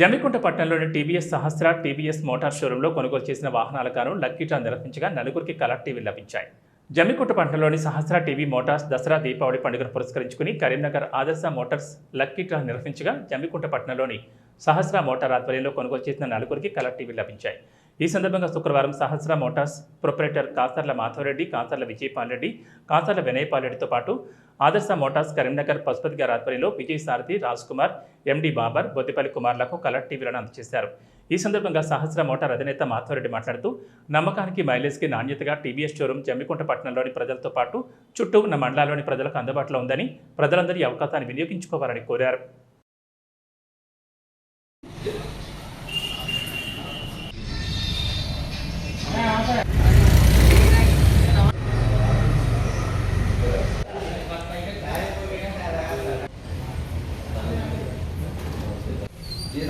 జమ్మికుంట పట్టణంలోని టీవీఎస్ సహస్ర TVS motor షోరూంలో కొనుగోలు చేసిన వాహనాల కాను లక్కీ డ్రా నిర్వహించగా నలుగురికి కలర్ టీవీ లభించాయి. జమ్మికుంట పట్టణంలోని సహస్ర టీవీ మోటార్స్ దసరా దీపావళి పండుగను పురస్కరించుకుని కరీంనగర్ ఆదర్శ మోటార్స్ లక్కీ డ్రా నిర్వహించగా జమ్మికుంట పట్టణంలోని సహస్ర మోటార్ ఆధ్వర్యంలో కొనుగోలు చేసిన నలుగురికి కలర్ టీవీ లభించాయి. ఈ సందర్భంగా శుక్రవారం సహస్ర మోటార్స్ ప్రొపరేటర్ కాసర్ల మాధవరెడ్డి కాసర్ల విజయపాల్ రెడ్డి కాసర్ల వినయపాల్ రెడ్డితో పాటు ఆదర్శ మోటార్స్ కరీంనగర్ పశుపతి గారి ఆధ్వర్యంలో విజయసారథి రాజ్ కుమార్ ఎండి బాబర్ బొద్దిపల్లి కుమార్లకు కలర్ టీవీలను అందజేశారు. ఈ సందర్భంగా సహస్ర మోటార్ అధినేత మాధవరెడ్డి మాట్లాడుతూ నమ్మకానికి మైలేజ్కి నాణ్యతగా టీవీఎస్ షోరూం జమ్మికుంట పట్టణంలోని ప్రజలతో పాటు చుట్టూ ఉన్న మండలాల్లోని ప్రజలకు అందుబాటులో ఉందని ప్రజలందరి అవకాశాన్ని వినియోగించుకోవాలని కోరారు.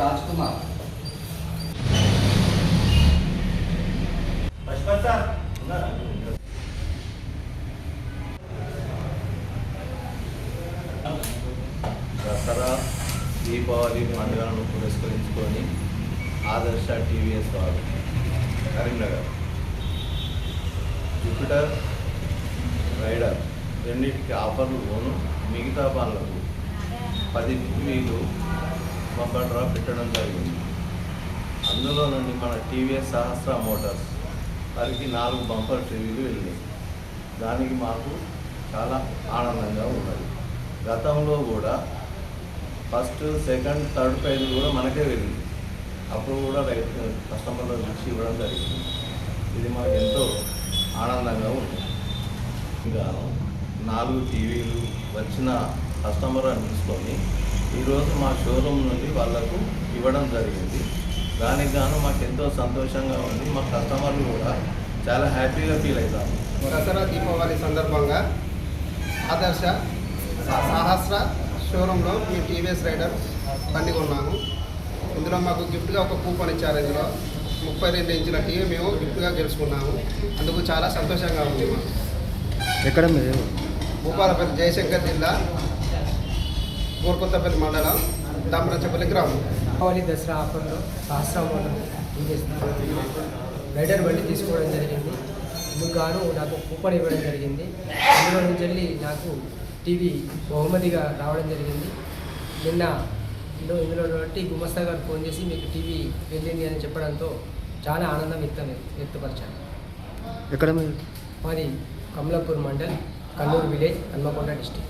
రాజ్ దసరా దీపావళి పండుగలను పురస్కరించుకొని ఆదర్శ టీవీఎస్ వారు. కరీంనగర్. Jupiter rider. రెండింటికి ఆఫర్లు మిగతా పనులకు పది మీలు బంపర్ డ్రా పెట్టడం జరిగింది. అందులో నుండి మన టీవీఎస్ సహస్ర మోటార్స్ వారికి నాలుగు బంపర్ టీవీలు వెళ్ళాయి దానికి మాకు చాలా ఆనందంగా ఉన్నది. గతంలో కూడా ఫస్ట్ సెకండ్ థర్డ్ ప్రైజ్ కూడా మనకే వెళ్ళింది. అప్పుడు కూడా రైతు కస్టమర్ల నుంచి ఇవ్వడం జరిగింది. ఇది మాకు ఎంతో ఆనందంగా ఉంది ఇంకా నాలుగు టీవీలు వచ్చిన కస్టమర్ అని తీసుకొని ఈరోజు మా షోరూమ్ నుండి వాళ్ళకు ఇవ్వడం జరిగింది. దానికి గాను మాకు ఎంతో సంతోషంగా ఉంది. మా కస్టమర్లు కూడా చాలా హ్యాపీగా ఫీల్ అవుతారు. దసరా దీపావళి సందర్భంగా ఆదర్శ స- సహస్ర షోరూంలో మేము టీవీఎస్ రైడర్ బండి కొన్నాము. ఇందులో మాకు గిఫ్ట్గా ఒక కూపన్ ఇచ్చారు ఇందులో. ముప్పై రెండు ఇంచుల టీవీ మేము గిఫ్ట్గా గెలుచుకున్నాము. అందుకు చాలా సంతోషంగా ఉంది మాకు. ఎక్కడ మీరు భూపాలపల్లి జయశంకర్ జిల్లా గోర్కొత్తపల్లి మండలం దామరచపల్లి గ్రామం. దీపావళి దసరా ఆఫర్లో సహస్రం రైడర్ బండి తీసుకోవడం జరిగింది. ఇందుకు గాను నాకు కూపన్ ఇవ్వడం జరిగింది. అందులో నుంచి వెళ్ళి నాకు టీవీ బహుమతిగా రావడం జరిగింది. నిన్న ఇందులో ఇందులో బట్టి గుమస్తా గారు ఫోన్ చేసి మీకు టీవీ వెళ్ళింది అని చెప్పడంతో చాలా ఆనందం వ్యక్తం వ్యక్తపరిచాను. ఎక్కడ మీరు? మాది కమలాపూర్ మండల్ కల్లూరు విలేజ్ హన్మకొండ డిస్టిక్.